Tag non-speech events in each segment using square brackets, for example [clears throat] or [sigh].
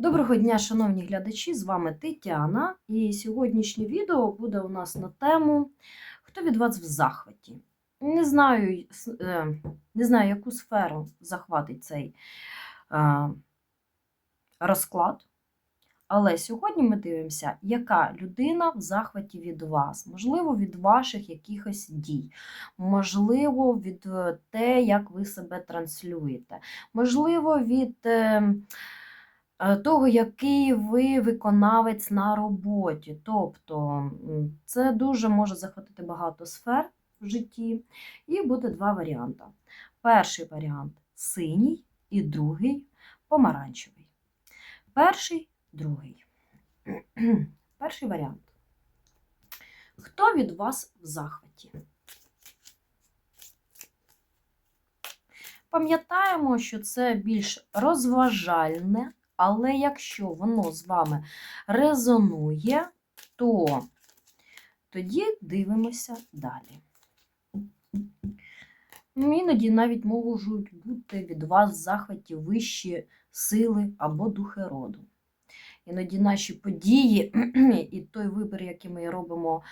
Доброго дня, шановні глядачі! З вами Тетяна. І сьогоднішнє відео буде у нас на тему Хто від вас в захваті? Не знаю, е, не знаю яку сферу захватить цей е, розклад. Але сьогодні ми дивимося, яка людина в захваті від вас, можливо, від ваших якихось дій, можливо, від е, те, як ви себе транслюєте, можливо, від. Е, того, який ви виконавець на роботі. Тобто це дуже може захватити багато сфер в житті, і буде два варіанти. Перший варіант синій, і другий помаранчевий. Перший, другий. [clears throat] Перший варіант. Хто від вас в захваті? Пам'ятаємо, що це більш розважальне, але якщо воно з вами резонує, то тоді дивимося далі. Ну, Іноді навіть можуть бути від вас захваті вищі сили або духи роду. Іноді наші події [clears throat] і той вибір, який ми робимо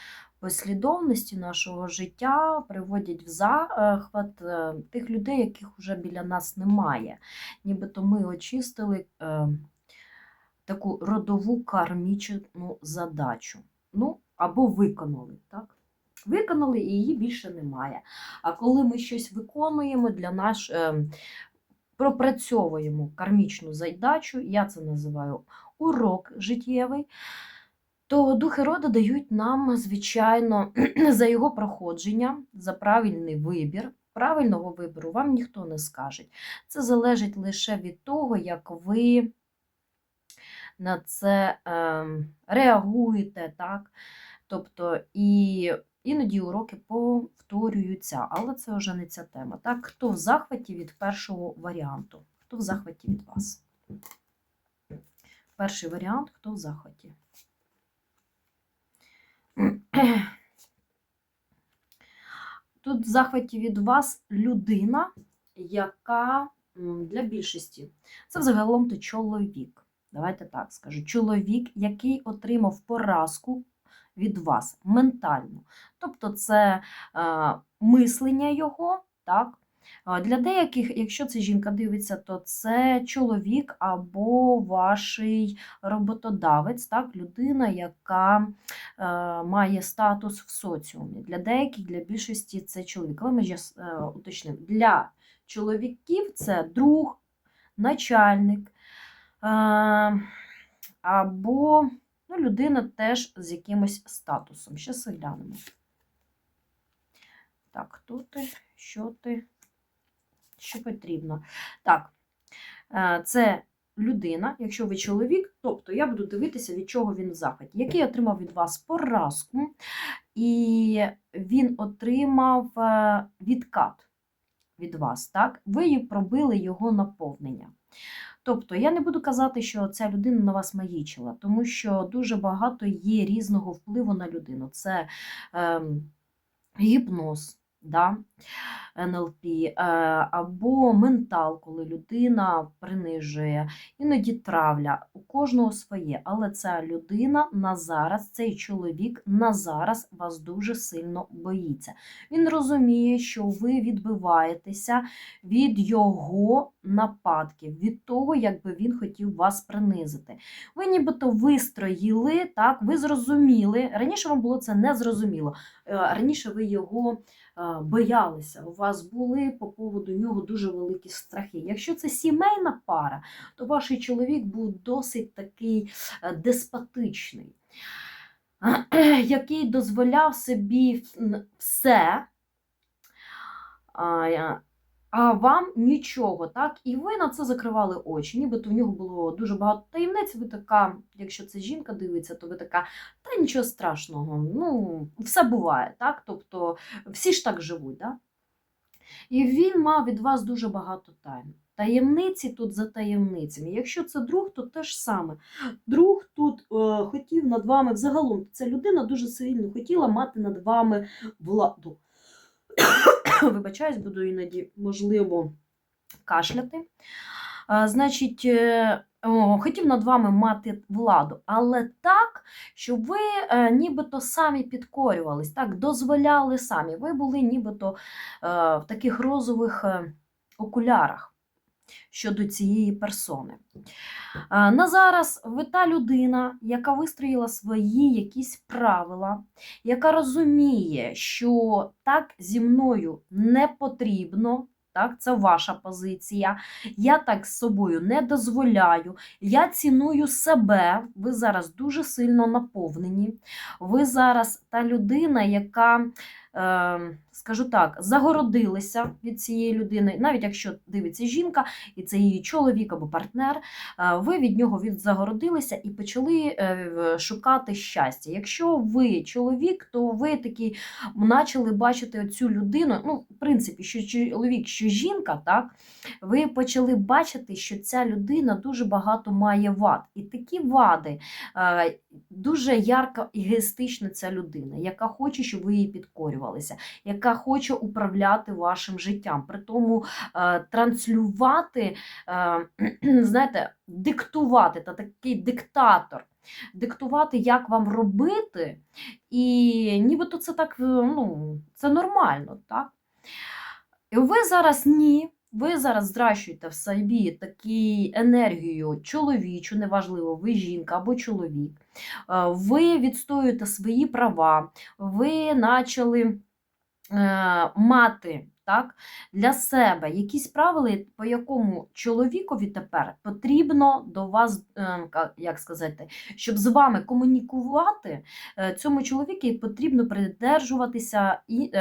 послідовності нашого життя, приводять в захват е, тих людей, яких вже біля нас немає. Нібито ми очистили е, таку родову кармічну задачу. Ну, або виконали, так? Виконали і її більше немає. А коли ми щось виконуємо для наш, е, пропрацьовуємо кармічну задачу, я це називаю урок життєвий, то духи роду дають нам, звичайно, [clears throat] за його проходження, за правильний вибір. Правильного вибору вам ніхто не скаже. Це залежить лише від того, як ви на це е, реагуєте, так? Тобто, і іноді уроки повторюються, але це вже не ця тема. Так, хто в захваті від першого варіанту? Хто в захваті від вас? Перший варіант хто в захваті? Тут в захваті від вас людина, яка для більшості це взагалом то чоловік. Давайте так скажу. Чоловік, який отримав поразку від вас ментальну. Тобто це е, мислення його, так? Для деяких, якщо це жінка дивиться, то це чоловік або ваш роботодавець, так, людина, яка е, має статус в соціумі. Для деяких, для більшості це чоловік. Але ми ж е, уточнимо, для чоловіків це друг, начальник е, або ну, людина теж з якимось статусом. Щас глянемо. Так, хто ти? Що ти? Що потрібно? Так, е, це людина, якщо ви чоловік, тобто я буду дивитися, від чого він в захваті, який отримав від вас поразку, і він отримав е, відкат від вас, так? Ви пробили його наповнення. Тобто, я не буду казати, що ця людина на вас маїчила, тому що дуже багато є різного впливу на людину. Це ем, гіпноз, да? НЛП, е, або ментал, коли людина принижує, іноді травля. У кожного своє, але ця людина на зараз, цей чоловік на зараз вас дуже сильно боїться. Він розуміє, що ви відбиваєтеся від його нападків, від того, як би він хотів вас принизити. Ви нібито вистроїли, так, ви зрозуміли. Раніше вам було це незрозуміло. Е, Раніше ви його боялися. У вас були по поводу нього дуже великі страхи. Якщо це сімейна пара, то ваш чоловік був досить такий е, деспотичний, [clears throat] який дозволяв собі все. А, вам нічого, так? І ви на це закривали очі. Нібито в нього було дуже багато таємниць. Ви така, якщо це жінка дивиться, то ви така, та нічого страшного, ну, все буває, так? Тобто всі ж так живуть, так? І він мав від вас дуже багато тайн. Таємниці тут за таємницями. Якщо це друг, то те ж саме. Друг тут е, хотів над вами взагалом, ця людина дуже сильно хотіла мати над вами владу. [coughs] Вибачаюсь, буду іноді, можливо, кашляти. Значить, е, о, хотів над вами мати владу, але так, щоб ви е, нібито самі підкорювались, так, дозволяли самі. Ви були нібито е, в таких розових е, окулярах щодо цієї персони. На зараз ви та людина, яка вистроїла свої якісь правила, яка розуміє, що так зі мною не потрібно. Так, це ваша позиція. Я так з собою не дозволяю. Я ціную себе. Ви зараз дуже сильно наповнені. Ви зараз та людина, яка, скажу так, загородилися від цієї людини, навіть якщо дивиться жінка, і це її чоловік або партнер, е, ви від нього загородилися і почали е, шукати щастя. Якщо ви чоловік, то ви такі почали бачити цю людину. Ну, в принципі, що чоловік, що жінка, так, ви почали бачити, що ця людина дуже багато має вад. І такі вади е, дуже ярко егоїстична ця людина, яка хоче, щоб ви їй підкорювалися, яка хоче управляти вашим життям. При тому е, транслювати, е, [clears throat] знаєте, диктувати, та такий диктатор. Диктувати, як вам робити, і нібито це так, ну, це нормально, так? І ви зараз ні. Ви зараз здращуєте в собі таку енергію чоловічу, неважливо, ви жінка або чоловік. Е, Ви відстоюєте свої права, ви почали е, мати так, для себе якісь правила, по якому чоловікові тепер потрібно до вас, е, як сказати, щоб з вами комунікувати, цьому чоловіку потрібно придержуватися і.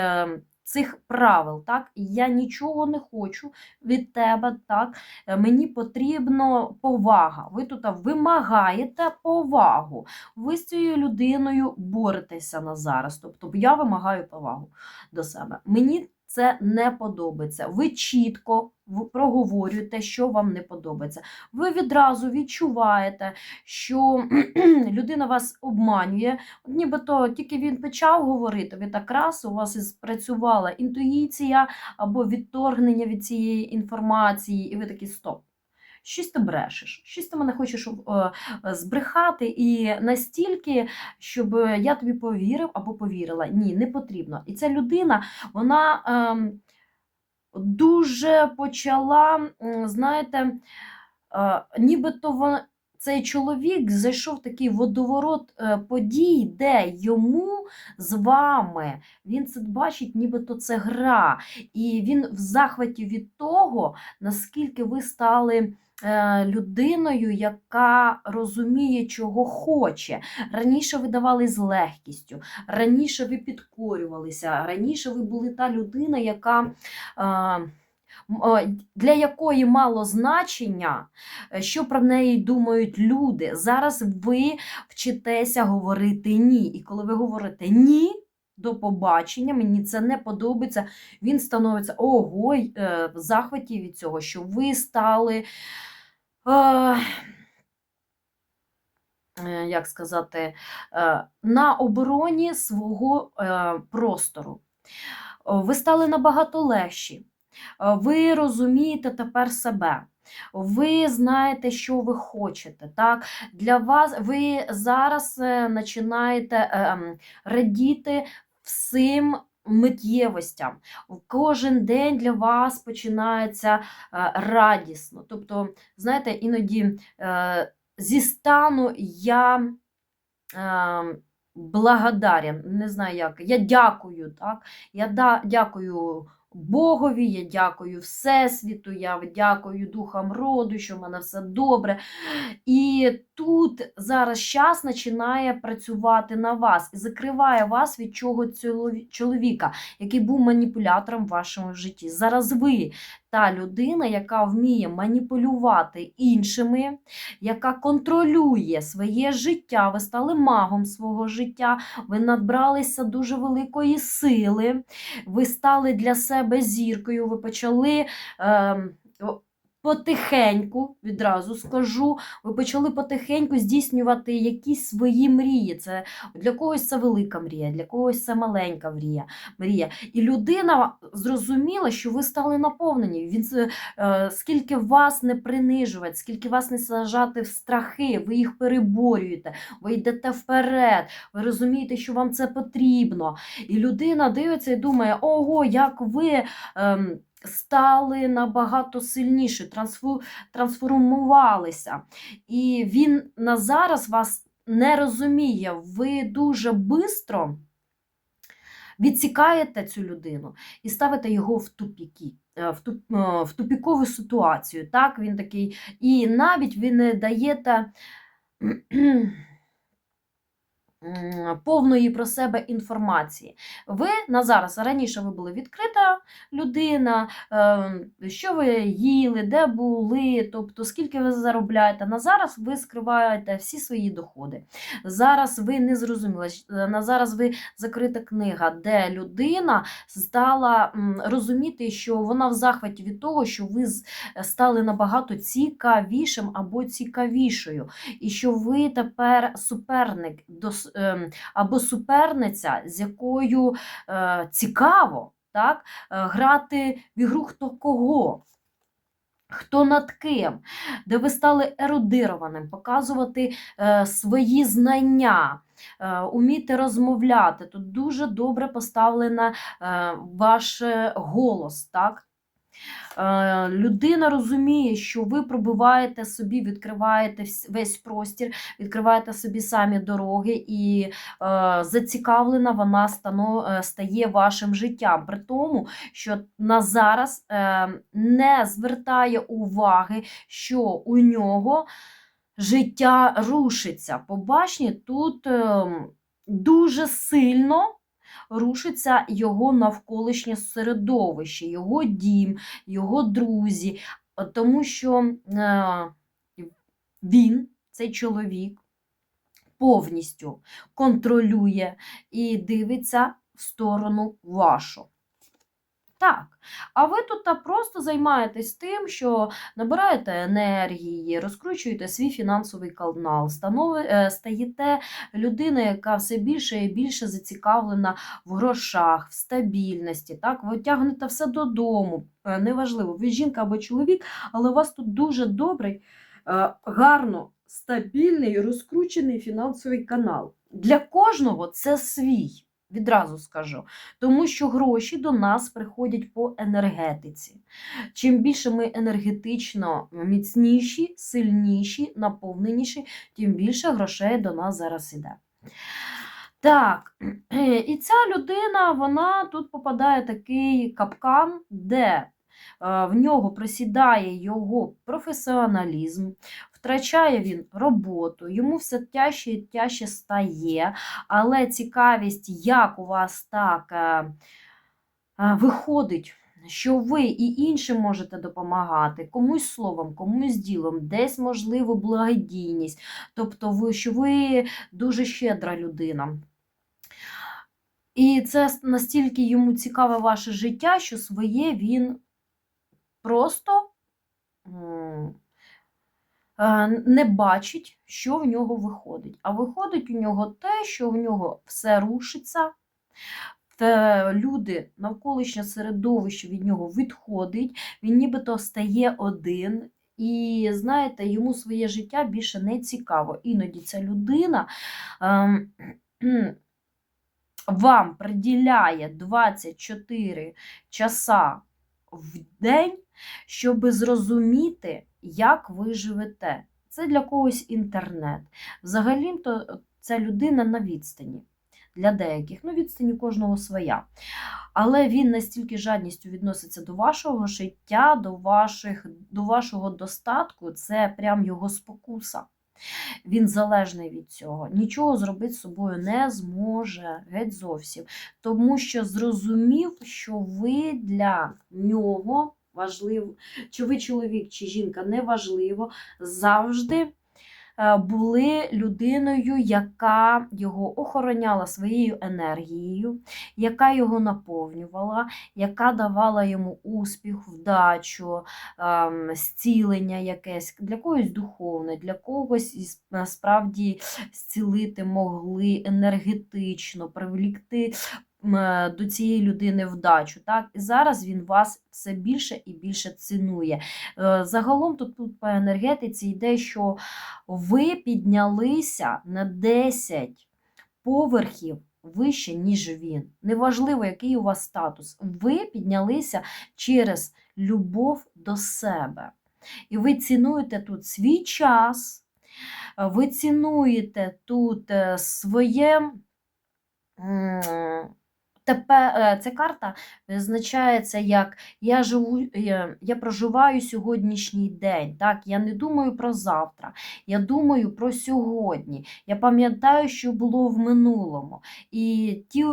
Цих правил, так, я нічого не хочу від тебе, так, е, мені потрібно повага. Ви тут вимагаєте повагу. Ви з цією людиною боретеся на зараз. Тобто я вимагаю повагу до себе. Мені це не подобається. Ви чітко проговорюєте, що вам не подобається. Ви відразу відчуваєте, що [clears throat] людина вас обманює. Нібито тільки він почав говорити, ви так раз у вас і спрацювала інтуїція або відторгнення від цієї інформації, і ви такі стоп. Щось ти брешеш, щось ти мене хочеш е, збрехати, і настільки, щоб я тобі повірив або повірила. Ні, не потрібно. І ця людина, вона е, дуже почала, знаєте, е, нібито вона. Цей чоловік зайшов такий водоворот е, подій, де йому з вами він це бачить, нібито це гра. І він в захваті від того, наскільки ви стали е, людиною, яка розуміє, чого хоче. Раніше ви давали з легкістю, раніше ви підкорювалися, раніше ви були та людина, яка. Для якої мало значення, е, що про неї думають люди. Зараз ви вчитеся говорити ні. І коли ви говорите ні, до побачення, мені це не подобається, він становиться ого, е, в захваті від цього, що ви стали. Е, е, як сказати, на обороні свого простору. Ви стали набагато легші. Е, Ви розумієте тепер себе. Ви знаєте, що ви хочете. Так? Для вас ви зараз е, починаєте е, ем, радіти всім миттєвостям. Кожен день для вас починається радісно. Тобто, знаєте, іноді зі стану я е, благодарен, не знаю як, я дякую, так? Я дякую Богові, я дякую Всесвіту, я дякую духам роду, що в мене все добре. І тут зараз час починає працювати на вас і закриває вас від чого чоловіка, який був маніпулятором в вашому житті. Зараз ви та людина, яка вміє маніпулювати іншими, яка контролює своє життя. Ви стали магом свого життя, ви набралися дуже великої сили, ви стали для себе зіркою, ви почали. о, потихеньку, відразу скажу, ви почали потихеньку здійснювати якісь свої мрії. Це для когось це велика мрія, для когось це маленька мрія. мрія. І людина зрозуміла, що ви стали наповнені. Він е, скільки вас не принижувати, скільки вас не сажати в страхи, ви їх переборюєте, ви йдете вперед, ви розумієте, що вам це потрібно. І людина дивиться і думає: ого, як ви. Ем, Стали набагато сильніше, трансформувалися. І він на зараз вас не розуміє. Ви дуже швидко відсікаєте цю людину і ставите його в тупіки. е, В, туп, е, в тупікову ситуацію. Так, він такий, і навіть ви не даєте повної про себе інформації. Ви на зараз, раніше ви були відкрита людина, е, що ви їли, де були, тобто скільки ви заробляєте. На зараз ви скриваєте всі свої доходи. Зараз ви не зрозуміли, е, на зараз ви закрита книга, де людина стала розуміти, що вона в захваті від того, що ви стали набагато цікавішим або цікавішою, і що ви тепер суперник до, ем, або суперниця, з якою е, цікаво так, е, грати в ігру хто кого. Хто над ким, де ви стали ерудированим, показувати е, свої знання, е, уміти розмовляти. Тут дуже добре поставлена е, ваш е, голос. Так? Е, людина розуміє, що ви пробиваєте собі, відкриваєте весь простір, відкриваєте собі самі дороги, і е, зацікавлена вона е, стає вашим життям. При тому, що на зараз не звертає уваги, що у нього життя рушиться. Побачні, тут е, дуже сильно. Рушиться його навколишнє середовище, його дім, його друзі, е, тому що е, він, цей чоловік, повністю контролює і дивиться в сторону вашу. Так, а ви тут та просто займаєтесь тим, що набираєте енергії, розкручуєте свій фінансовий канал, е, стаєте людиною, яка все більше і більше зацікавлена в грошах, в стабільності. Так, ви тягнете все додому. Е, Неважливо, ви жінка або чоловік, але у вас тут дуже добрий, е, гарно, стабільний, розкручений фінансовий канал. Для кожного це свій. Відразу скажу, тому що гроші до нас приходять по енергетиці. Чим більше ми енергетично міцніші, сильніші, наповненіші, тим більше грошей до нас зараз іде. Так, і ця людина, вона тут попадає в такий капкан, де е, в нього просідає його професіоналізм, втрачає він роботу, йому все тяжче і тяжче стає, але цікавість, як у вас так е, е, виходить, що ви і іншим можете допомагати, комусь словом, комусь ділом, десь, можливо, благодійність, тобто ви, що ви дуже щедра людина. І це настільки йому цікаве ваше життя, що своє він просто не бачить, що в нього виходить. А виходить у нього те, що в нього все рушиться, те люди, навколишнє середовище від нього відходить, він нібито стає один. І знаєте, йому своє життя більше не цікаво. Іноді ця людина ем, вам приділяє 24 часа в день, щоб зрозуміти, як ви живете. Це для когось інтернет. Взагалі-то ця людина на відстані. Для деяких, ну, відстані кожного своя. Але він настільки жадністю відноситься до вашого життя, до, ваших, до вашого достатку, це прям його спокуса. Він залежний від цього. Нічого зробити з собою не зможе геть зовсім. Тому що зрозумів, що ви для нього важливо, чи ви чоловік, чи жінка, неважливо, завжди е, були людиною, яка його охороняла своєю енергією, яка його наповнювала, яка давала йому успіх, вдачу, ем, зцілення якесь, для когось духовне, для когось насправді зцілити могли енергетично, привлікти до цієї людини вдачу. Так? І зараз він вас все більше і більше цінує. Е, Загалом тут, тут по енергетиці йде, що ви піднялися на 10 поверхів вище, ніж він. Неважливо, який у вас статус. Ви піднялися через любов до себе. І ви цінуєте тут свій час, е, ви цінуєте тут е, своє. Тепер е, ця карта визначається як я живу, я, я проживаю сьогоднішній день. Так? Я не думаю про завтра, я думаю про сьогодні. Я пам'ятаю, що було в минулому. І ті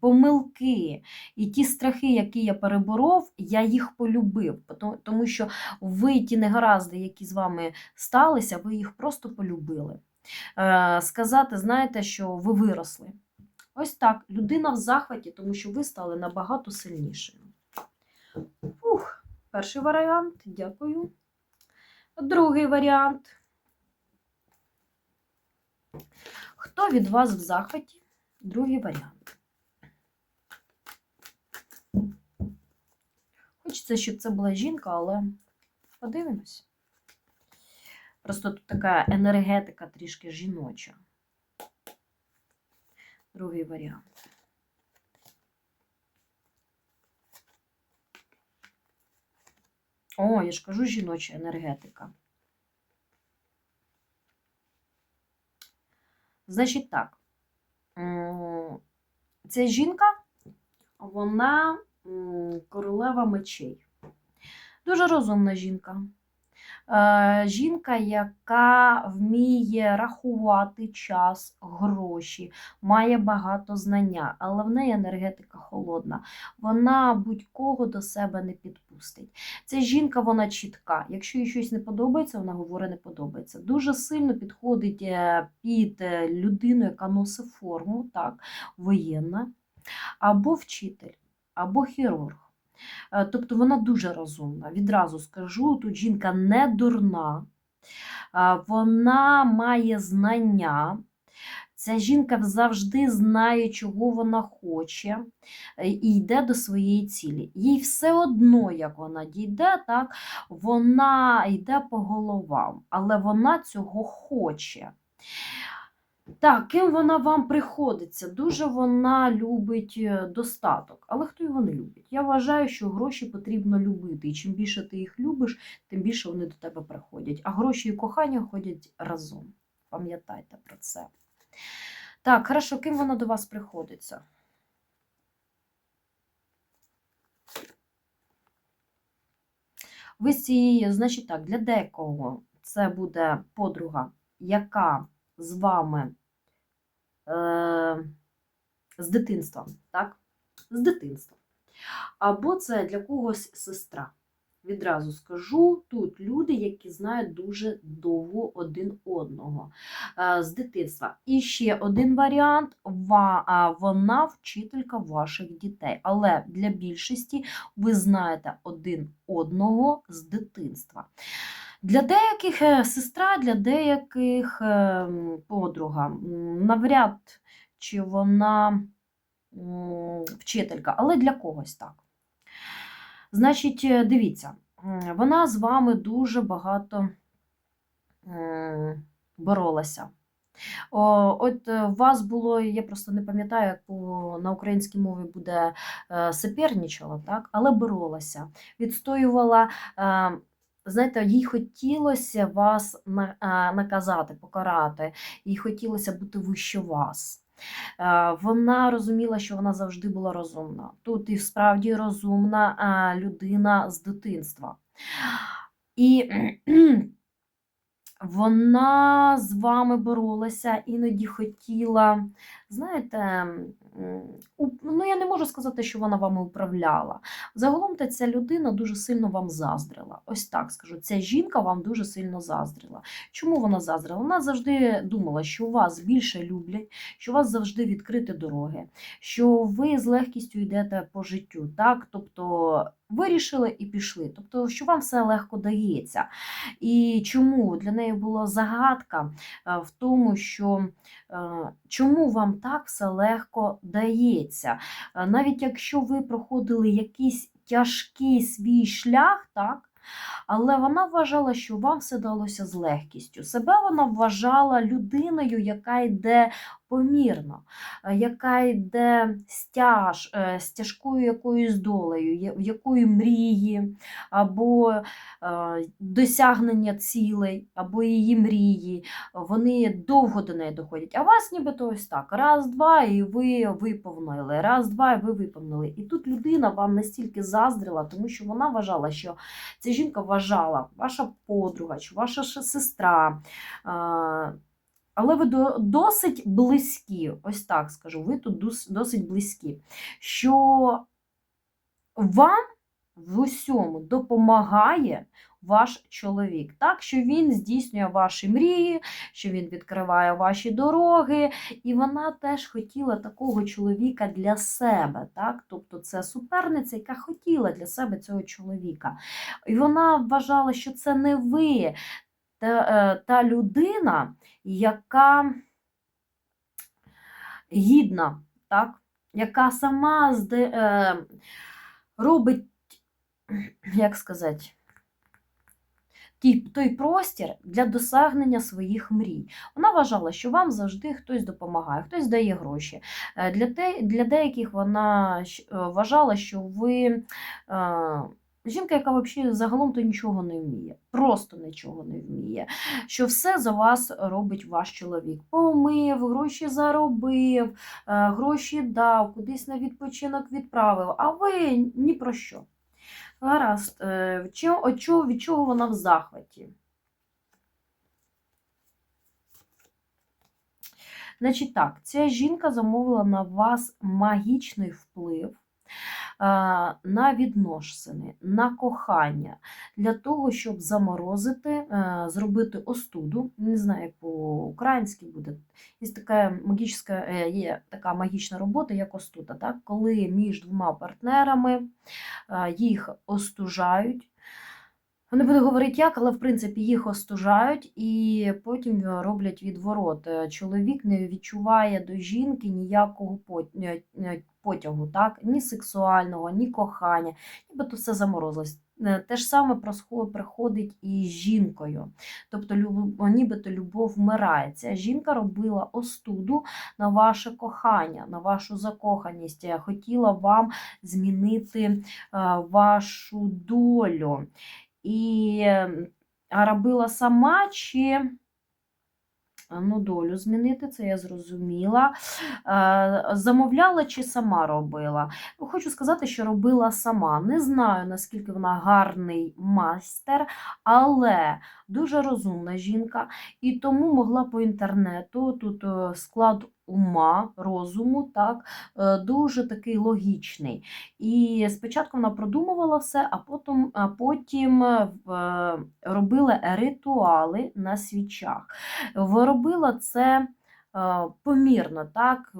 помилки, і ті страхи, які я переборов, я їх полюбив. Тому- Тому що ви ті негаразди, які з вами сталися, ви їх просто полюбили. Е, сказати, знаєте, що ви виросли. Ось так, людина в захваті, тому що ви стали набагато сильнішими. Ух, перший варіант, дякую. Другий варіант. Хто від вас в захваті? Другий варіант. Хочеться, щоб це була жінка, але подивимось. Просто тут така енергетика трішки жіноча. Другий варіант. О, я ж кажу жіноча енергетика. Значить так, ця жінка, вона королева мечей. Дуже розумна жінка. Е, Жінка, яка вміє рахувати час, гроші, має багато знання, але в неї енергетика холодна. Вона будь-кого до себе не підпустить. Ця жінка, вона чітка. Якщо їй щось не подобається, вона говорить не подобається. Дуже сильно підходить е, під е, людину, яка носить форму, так, воєнна, або вчитель, або хірург. Е, Тобто вона дуже розумна. Відразу скажу, тут жінка не дурна, е, вона має знання. Ця жінка завжди знає, чого вона хоче, е, і йде до своєї цілі. Їй все одно, як вона дійде, так, вона йде по головам, але вона цього хоче. Так, ким вона вам приходиться? Дуже вона любить е, достаток. Але хто його не любить? Я вважаю, що гроші потрібно любити. І чим більше ти їх любиш, тим більше вони до тебе приходять. А гроші і кохання ходять разом. Пам'ятайте про це. Так, хорошо, ким вона до вас приходиться? Ви з цієї, значить так, для декого це буде подруга, яка з вами е, з дитинства, так? З дитинства. Або це для когось сестра. Відразу скажу, тут люди, які знають дуже довго один одного е, з дитинства. І ще один варіант: ва- а, вона вчителька ваших дітей. Але для більшості ви знаєте один одного з дитинства. Для деяких е, сестра, для деяких е, подруга. Навряд чи вона вчителька, але для когось так. Значить, е, дивіться, вона з вами дуже багато боролася. От у вас було, я просто не пам'ятаю, як на українській мові буде соперничала, так? але боролася, відстоювала. Знаєте, їй хотілося вас наказати, покарати, їй хотілося бути вище вас. Е, Вона розуміла, що вона завжди була розумна. Тут і справді розумна людина з дитинства. І [clears throat] вона з вами боролася, іноді хотіла, знаєте, ну я не можу сказати, що вона вами управляла. Загалом та ця людина дуже сильно вам заздрила. Ось так скажу. Ця жінка вам дуже сильно заздрила. Чому вона заздрила? Вона завжди думала, що вас більше люблять, що у вас завжди відкриті дороги, що ви з легкістю йдете по життю. Так? Тобто вирішили і пішли. Тобто, що вам все легко дається. І чому для неї була загадка е, в тому, що чому вам так все легко дається. Е, Навіть якщо ви проходили якийсь тяжкий свій шлях, так? Але вона вважала, що вам все далося з легкістю. Себе вона вважала людиною, яка йде помірно, е, яка йде з, тяж, е, з тяжкою якоюсь долею, в якої мрії, або е, досягнення цілей, або її мрії. Вони довго до неї доходять. А вас нібито ось так. Раз, два, і ви виповнили. Раз, два, і ви виповнили. І тут людина вам настільки заздрила, тому що вона вважала, що ця жінка вважала, ваша подруга чи ваша сестра. Але ви досить близькі, ось так скажу, ви тут досить близькі, що вам в усьому допомагає ваш чоловік, так, що він здійснює ваші мрії, що він відкриває ваші дороги, і вона теж хотіла такого чоловіка для себе. Так? Тобто це суперниця, яка хотіла для себе цього чоловіка. І вона вважала, що це не ви, та, е, та людина, яка гідна, так? яка сама зде, е, робить, як сказати, той простір для досягнення своїх мрій. Вона вважала, що вам завжди хтось допомагає, хтось дає гроші. Е, Для, те, для деяких вона вважала, що ви жінка, яка взагалі загалом то нічого не вміє, просто нічого не вміє. Що все за вас робить ваш чоловік. Помив, гроші заробив, е, гроші дав, кудись на відпочинок відправив, а ви ні про що. Гаразд, е, від чого вона в захваті? Значить так, ця жінка замовила на вас магічний вплив на відносини, на кохання, для того, щоб заморозити, е, зробити остуду. Не знаю, як по-українськи буде. Є така магічна, е, є така магічна робота, як остуда, так? коли між двома партнерами е, їх остужають. Не буду говорити як, але в принципі їх остужають і потім роблять відворот. Чоловік не відчуває до жінки ніякого потягу, так? ні сексуального, ні кохання, нібито все заморозилось. Е, Те ж саме приходить і з жінкою. Тобто, нібито любов вмирає. Ця жінка робила остуду на ваше кохання, на вашу закоханість. Е, Хотіла вам змінити е, вашу долю. І е, а робила сама чи ну, долю змінити, це я зрозуміла. Е, Замовляла чи сама робила? Хочу сказати, що робила сама. Не знаю, наскільки вона гарний майстер, але дуже розумна жінка, і тому могла по інтернету тут е, склад ума, розуму, так, е, дуже такий логічний. І спочатку вона продумувала все, а потім, а потім е, робила ритуали на свічах. В- Робила це е, помірно, так, е,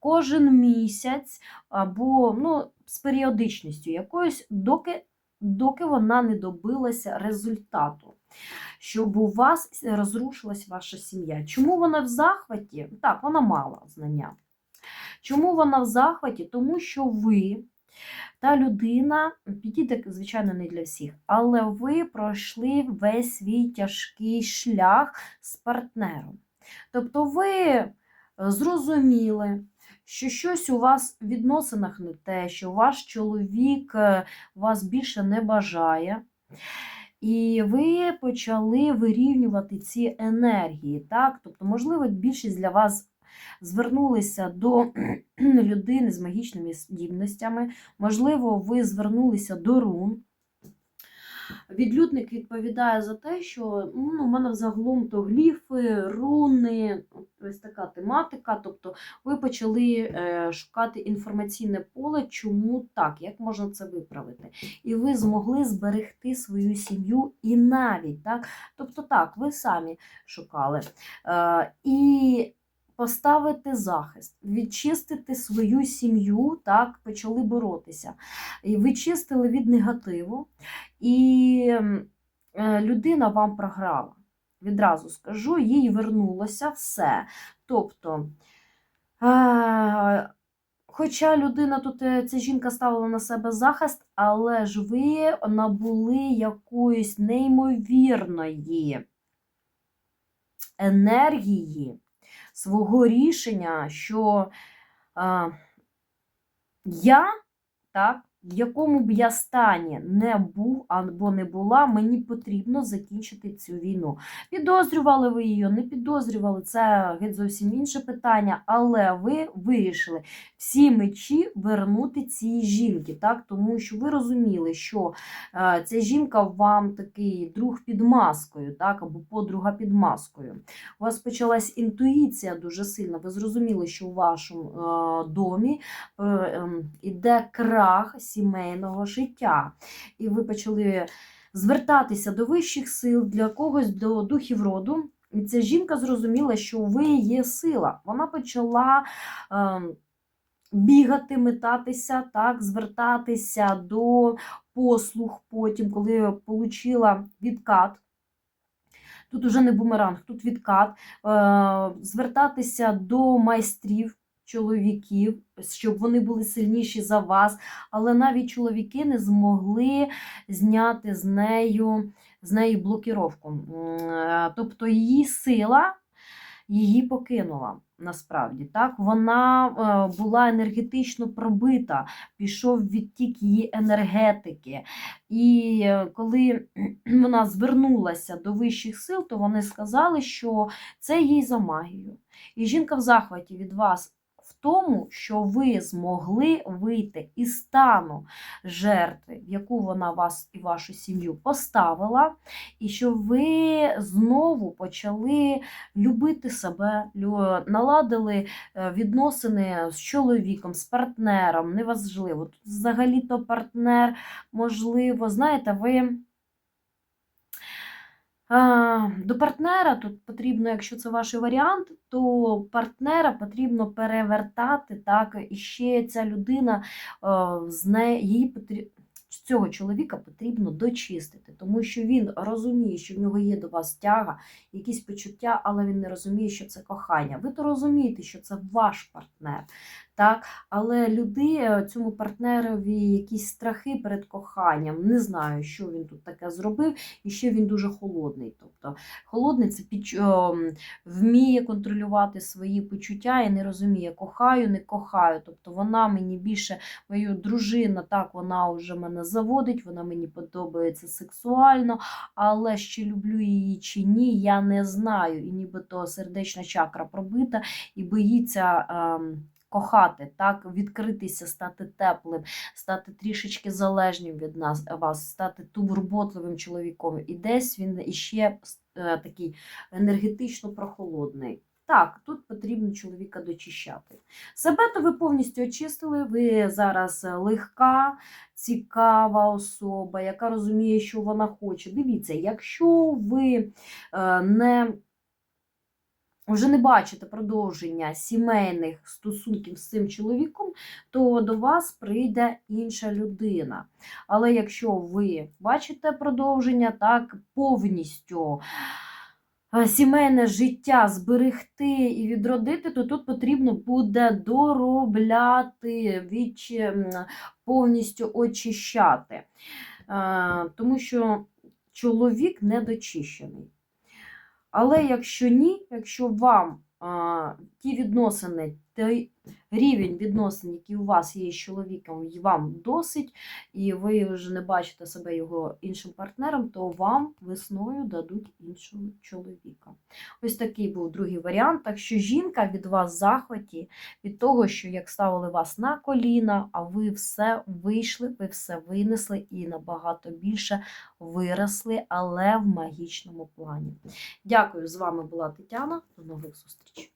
кожен місяць або ну, з періодичністю якоюсь, доки, доки вона не добилася результату. Щоб у вас розрушилась ваша сім'я. Чому вона в захваті? Так, вона мала знання. Чому вона в захваті? Тому що ви, та людина, підійде, звичайно, не для всіх, але ви пройшли весь свій тяжкий шлях з партнером. Тобто ви зрозуміли, що щось у вас в відносинах не те, що ваш чоловік е, вас більше не бажає. І ви почали вирівнювати ці енергії. Так? Тобто, можливо, більшість для вас звернулися до [clears throat] людини з магічними здібностями, можливо, ви звернулися до рун. Відлюдник відповідає за те, що ну, у мене взагалом то гліфи, руни, ось така тематика. Тобто ви почали е, шукати інформаційне поле, чому так, як можна це виправити. І ви змогли зберегти свою сім'ю і навіть так. Тобто, так, ви самі шукали. Е, і поставити захист, відчистити свою сім'ю, так, почали боротися. І ви чистили від негативу, і е, людина вам програла. Відразу скажу, їй вернулося все. Тобто, е, хоча людина тут, е, ця жінка ставила на себе захист, але ж ви набули якоїсь неймовірної енергії свого рішення, що е, я, так, в якому б я стані не був або не була, мені потрібно закінчити цю війну. Підозрювали ви її, не підозрювали, це геть зовсім інше питання, але ви вирішили всі мечі вернути цій жінки, так, тому що ви розуміли, що е, ця жінка вам такий друг під маскою, так, або подруга під маскою. У вас почалась інтуїція дуже сильна. Ви зрозуміли, що у вашому е, домі е, ем, крах сімейного життя. І ви почали звертатися до вищих сил, для когось до духів роду. І ця жінка зрозуміла, що ви є сила. Вона почала е, бігати, метатися, так, звертатися до послуг потім, коли отримала відкат. Тут уже не бумеранг, тут відкат, е, звертатися до майстрів, чоловіків, щоб вони були сильніші за вас, але навіть чоловіки не змогли зняти з нею, з неї блокіровку. Е, Тобто її сила її покинула. Насправді, так, вона е, була енергетично пробита, пішов відтік її енергетики. І е, коли [clears throat] вона звернулася до вищих сил, то вони сказали, що це їй за магію. І жінка в захваті від вас в тому, що ви змогли вийти із стану жертви, в яку вона вас і вашу сім'ю поставила, і що ви знову почали любити себе, наладили е, відносини з чоловіком, з партнером, неважливо. Тут взагалі-то партнер, можливо, знаєте, ви. До партнера тут потрібно, якщо це ваш варіант, то партнера потрібно перевертати, так, і ще ця людина, з не, її потрібно. Цього чоловіка потрібно дочистити, тому що він розуміє, що в нього є до вас тяга, якісь почуття, але він не розуміє, що це кохання. Ви то розумієте, що це ваш партнер, так? але люди е, цьому партнерові якісь страхи перед коханням. Не знаю, що він тут таке зробив, і ще він дуже холодний. Тобто холодний це під, ем, вміє контролювати свої почуття і не розуміє, кохаю, не кохаю. Тобто вона мені більше, моя дружина, так, вона вже мене заводить, вона мені подобається сексуально, але чи люблю її чи ні, я не знаю. І нібито сердечна чакра пробита і боїться. Ем, Кохати, так, відкритися, стати теплим, стати трішечки залежним від нас, вас, стати турботливим чоловіком. І десь він іще е, такий енергетично прохолодний. Так, тут потрібно чоловіка дочищати. Себе то ви повністю очистили, ви зараз е, легка, цікава особа, яка розуміє, що вона хоче. Дивіться, якщо ви е, не вже не бачите продовження сімейних стосунків з цим чоловіком, то до вас прийде інша людина. Але якщо ви бачите продовження, так повністю сімейне життя зберегти і відродити, то тут потрібно буде доробляти, відч... повністю очищати. Тому що чоловік недочищений. Але якщо ні, якщо вам а, ті відносини, той рівень відносин, який у вас є з чоловіком, вам досить, і ви вже не бачите себе його іншим партнером, то вам весною дадуть іншого чоловіка. Ось такий був другий варіант. Так що жінка від вас в захваті, від того, що як ставили вас на коліна, а ви все вийшли, ви все винесли і набагато більше виросли, але в магічному плані. Дякую, з вами була Тетяна. До нових зустрічей.